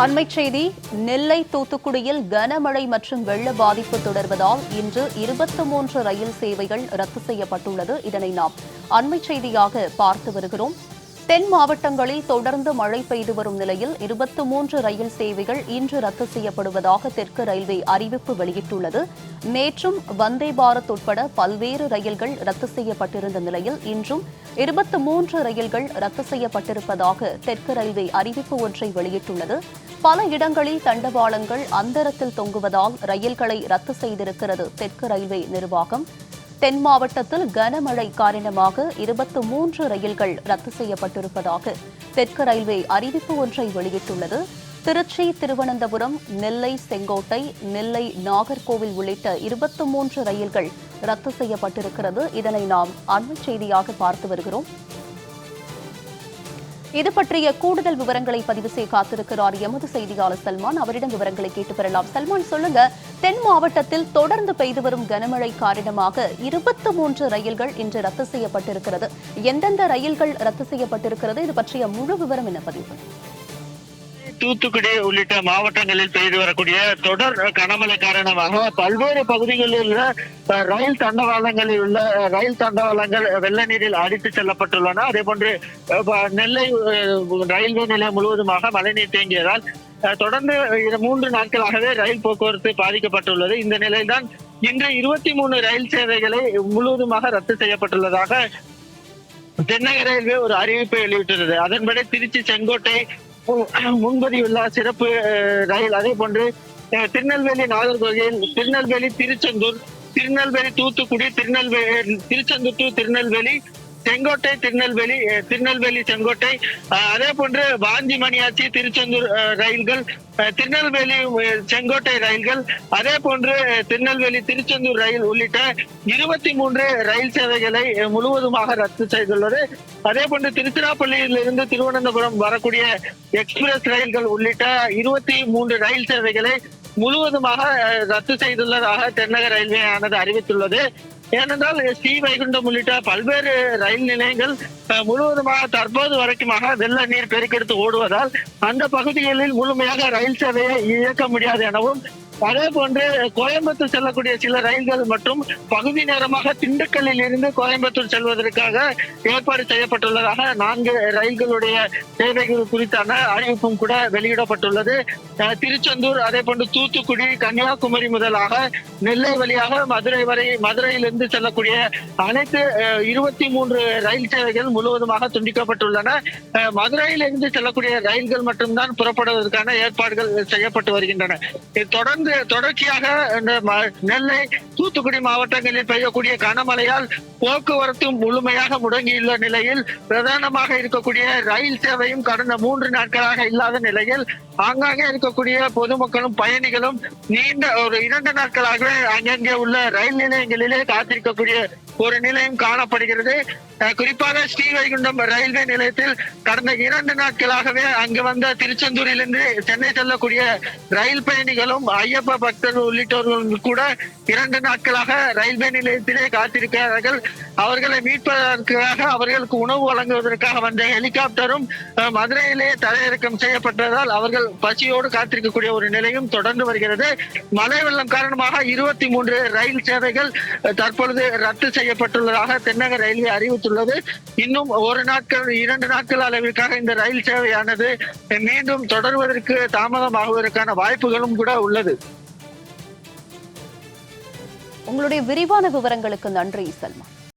அண்மை செய்தி நெல்லை தூத்துக்குடியில் கனமழை மற்றும் வெள்ள பாதிப்பு தொடர்வதால் இன்று இருபத்தி மூன்று ரயில் சேவைகள் ரத்து செய்யப்பட்டுள்ளது. இதனை நாம் அண்மை செய்தியாக பார்த்து வருகிறோம். தென் மாவட்டங்களில் தொடர்ந்து மழை பெய்து வரும் நிலையில் இருபத்தி மூன்று ரயில் சேவைகள் இன்று ரத்து செய்யப்படுவதாக தெற்கு ரயில்வே அறிவிப்பு வெளியிட்டுள்ளது. நேற்றும் வந்தே பாரத் உட்பட பல்வேறு ரயில்கள் ரத்து செய்யப்பட்டிருந்த நிலையில் இன்றும் இருபத்தி மூன்று ரயில்கள் ரத்து செய்யப்பட்டிருப்பதாக தெற்கு ரயில்வே அறிவிப்பு ஒன்றை வெளியிட்டுள்ளது. பல இடங்களில் தண்டவாளங்கள் அந்தரத்தில் தொங்குவதால் ரயில்களை ரத்து செய்திருக்கிறது தெற்கு ரயில்வே நிர்வாகம். தென் மாவட்டத்தில் கனமழை காரணமாக இருபத்து மூன்று ரயில்கள் ரத்து செய்யப்பட்டிருப்பதாக தெற்கு ரயில்வே அறிவிப்பு ஒன்றை வெளியிட்டுள்ளது. திருச்சி திருவனந்தபுரம் நெல்லை செங்கோட்டை நெல்லை நாகர்கோவில் உள்ளிட்ட இருபத்து மூன்று ரயில்கள் ரத்து செய்யப்பட்டிருக்கிறது. இதனை நாம் அண்மை செய்தியாக பார்த்து வருகிறோம். இது பற்றிய கூடுதல் விவரங்களை பதிவு செய்ய காத்திருக்கிறார் எமது செய்தியாளர் சல்மான். அவரிடம் விவரங்களை கேட்டு பெறலாம். சல்மான் சொல்லுங்க. தென் மாவட்டத்தில் தொடர்ந்து பெய்து வரும் கனமழை காரணமாக இருபத்தி மூன்று ரயில்கள் இன்று ரத்து செய்யப்பட்டிருக்கிறது. எந்தெந்த ரயில்கள் ரத்து செய்யப்பட்டிருக்கிறது? இது பற்றிய முழு விவரம் என்ன பதிவு? தூத்துக்குடி உள்ளிட்ட மாவட்டங்களில் பெய்து வரக்கூடிய தொடர் கனமழை காரணமாக பல்வேறு பகுதிகளில் உள்ள ரயில் தண்டவாளங்களில் உள்ள ரயில் தண்டவாளங்கள் வெள்ள நீரில் அடித்து செல்லப்பட்டுள்ளன. அதே போன்று நெல்லை ரயில்வே நிலையம் முழுவதுமாக மழைநீர் தேங்கியதால் அஹ், தொடர்ந்து மூன்று நாட்களாகவே ரயில் போக்குவரத்து பாதிக்கப்பட்டுள்ளது. இந்த நிலையில்தான் இன்று இருபத்தி மூணு ரயில் சேவைகளை முழுவதுமாக ரத்து செய்யப்பட்டுள்ளதாக தென்னக ரயில்வே ஒரு அறிவிப்பை வெளியிட்டுள்ளது அதன்படி திருச்சி செங்கோட்டை முன்பதிவுள்ள சிறப்பு அஹ், ரயில். அதே போன்று அஹ், திருநெல்வேலி நாகர்கோவில் திருநெல்வேலி திருச்செந்தூர் திருநெல்வேலி தூத்துக்குடி திருநெல்வேலி திருச்செந்தூர் டு திருநெல்வேலி செங்கோட்டை திருநெல்வேலி திருநெல்வேலி செங்கோட்டை அதே போன்று வாஞ்சி மணியாச்சி திருச்செந்தூர் ரயில்கள் திருநெல்வேலி செங்கோட்டை ரயில்கள் அதே போன்று திருநெல்வேலி திருச்செந்தூர் ரயில் உள்ளிட்ட இருபத்தி மூன்று ரயில் சேவைகளை முழுவதுமாக ரத்து செய்துள்ளது. அதே போன்று திருச்சிராப்பள்ளியிலிருந்து திருவனந்தபுரம் வரக்கூடிய எக்ஸ்பிரஸ் ரயில்கள் உள்ளிட்ட இருபத்தி மூன்று ரயில் சேவைகளை முழுவதுமாக ரத்து செய்துள்ளதாக தென்னக ரயில்வே ஆனது அறிவித்துள்ளது. ஏனென்றால் ஸ்ரீ வைகுண்டம் உள்ளிட்ட பல்வேறு ரயில் நிலையங்கள் அஹ், முழுவதுமாக தற்போது வரைக்குமாக வெள்ள நீர் பெருக்கெடுத்து ஓடுவதால் அந்த பகுதிகளில் முழுமையாக ரயில் சேவையை இயக்க முடியாது எனவும் அதே போன்று கோயம்புத்தூர் செல்லக்கூடிய சில ரயில்கள் மற்றும் பகுதி நேரமாக திண்டுக்கல்லில் இருந்து கோயம்புத்தூர் செல்வதற்காக ஏற்பாடு செய்யப்பட்டுள்ளதாக நான்கு ரயில்களுடைய சேவைகள் குறித்தான அறிவிப்பும் கூட வெளியிடப்பட்டுள்ளது. திருச்செந்தூர் அதே போன்று தூத்துக்குடி கன்னியாகுமரி முதலாக நெல்லை வழியாக மதுரை வரை மதுரையிலிருந்து செல்லக்கூடிய அனைத்து இருபத்தி மூன்று ரயில் சேவைகள் முழுவதுமாக துண்டிக்கப்பட்டுள்ளன. அஹ், மதுரையிலிருந்து செல்லக்கூடிய ரயில்கள் மட்டும்தான் புறப்படுவதற்கான ஏற்பாடுகள் செய்யப்பட்டு வருகின்றன. தொடர்ந்து தொடர்ந்து தொடர்ச்சியாக நெல்லை தூத்துக்குடி மாவட்டங்களில் பெய்யக்கூடிய கனமழையால் போக்குவரத்து முழுமையாக முடங்கியுள்ள நிலையில் பிரதானமாக இருக்கக்கூடிய ரயில் சேவையும் கடந்த மூன்று நாட்களாக இல்லாத நிலையில் ஆங்காங்கே இருக்கக்கூடிய பொதுமக்களும் பயணிகளும் நீண்ட ஒரு இரண்டு நாட்களாகவே அங்கங்கே உள்ள ரயில் நிலையங்களிலே காத்திருக்கக்கூடிய ஒரு நிலையம் காணப்படுகிறது. குறிப்பாக ஸ்ரீவைகுண்டம் ரயில்வே நிலையத்தில் கடந்த இரண்டு நாட்களாகவே அங்கு வந்த திருச்செந்தூரிலிருந்து சென்னை செல்லக்கூடிய ரயில் பயணிகளும் ஐயப்ப பக்தர்கள் உள்ளிட்டவர்கள் கூட இரண்டு நாட்களாக ரயில்வே நிலையத்திலே காத்திருக்கிறார்கள். அவர்களை மீட்பதற்காக அவர்களுக்கு உணவு வழங்குவதற்காக வந்த ஹெலிகாப்டரும் மதுரையிலே தரையிறக்கம் செய்யப்பட்டதால் அவர்கள் பசியோடு காத்திருக்கக்கூடிய ஒரு நிலையும் தொடர்ந்து வருகிறது. மழை வெள்ளம் காரணமாக இருபத்தி மூன்று ரயில் சேவைகள் தற்பொழுது ரத்து செய்யப்பட்டுள்ளதாக தென்னக ரயில்வே அறிவித்துள்ளது. இன்னும் ஒரு நாட்கள் இரண்டு நாட்கள் அளவிற்காக இந்த ரயில் சேவையானது மீண்டும் தொடர்வதற்கு தாமதமாகுவதற்கான வாய்ப்புகளும் கூட உள்ளது. உங்களுடைய விரிவான விவரங்களுக்கு நன்றி சல்மான்